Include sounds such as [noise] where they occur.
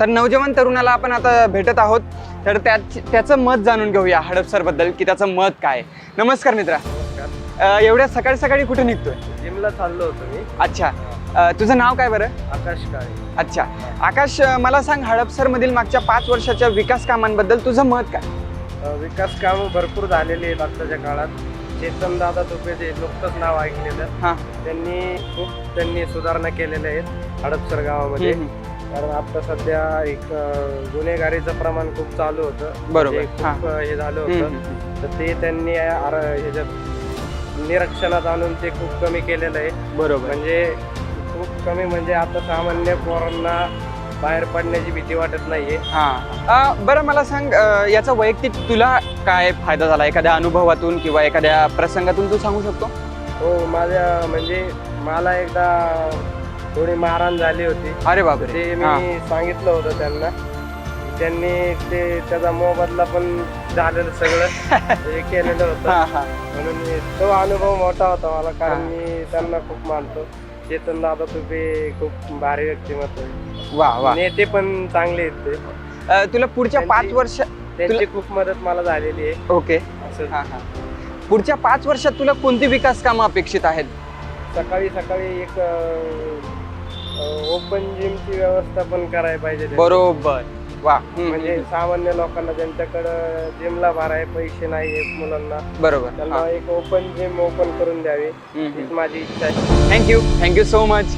तर नवजवान तरुणाला आपण आता भेटत आहोत. तर त्या त्याचं मत जाणून घेऊया हडपसरबद्दल की त्याचं मत काय. नमस्कार मित्रा. अ, एवढ्या सकाळी सकाळी कुठे निघतोय? जिमला चाललो होतो मी. अच्छा. अ, तुझं नाव काय बरं? आकाश काळे. अच्छा. आकाश अ, मला सांग हडपसरमधील मागच्या पाच वर्षाच्या विकास कामांबद्दल तुझं मत काय? अ, विकास कामं भरपूर झालेली आहेत आत्ताच्या काळात. चेतन दादा तुपे जे नुकतंच नाव ऐकलेलं. हां. त्यांनी खूप त्यांनी सुधारणा केलेल्या आहेत हडपसर गावामध्ये. कारण आता सध्या एक गुन्हेगारीचं प्रमाण खूप चालू होतं. बरोबर. म्हणजे हां. खूप हे झालं होतं. तर ते त्यांनी आर- ह्याच्यात निरीक्षणात आणून ते खूप कमी केलेलं आहे. बरोबर. म्हणजे खूप कमी म्हणजे आता सामान्य पोरांना बाहेर पडण्याची भीती वाटत नाहीये. हा. अ, बरं मला सांग अ, याचा वैयक्तिक तुला काय फायदा झाला? एखाद्या अनुभवातून किंवा एखाद्या प्रसंगातून तू सांगू शकतो? हो माझ्या म्हणजे मला एकदा थोडी मारहाण झाली होती. अरे बापरे. ते हा. मी सांगितलं होतं त्यांना. त्यांनी ते त्याचा मोबदला पण झालेलं सगळं. [laughs] हे केलेलं होतं. हा. म्हणून मी- तो अनुभव मोठा होता मला कारण हा. मी त्यांना खूप मानतो. चेतन दादा तुपे खूप भारी व्यक्तिमत्व आहे. वा वा. नेते पण चांगले आहेत ते. अ, तुला पुढच्या पाच त्यांची- वर्ष त्यांची खूप मदत मला झालेली आहे. ओके. असं. हा हा. पुढच्या पाच वर्षात तुला कोणती विकास कामं अपेक्षित आहेत? सकाळी सकाळी एक ओपन जिमची व्यवस्था पण करायला पाहिजे त्यांनी. बरोबर. वा. हम्म, म्हणजे हम्म, सामान्य लोकांना ज्यांच्याकडं जिमला भराय पैसे नाही मुलांना हम्म. बरोबर. त्यांना एक ओपन जिम ओपन करून द्यावी. हीच. माझी इच्छा आहे. Thank you thank you so much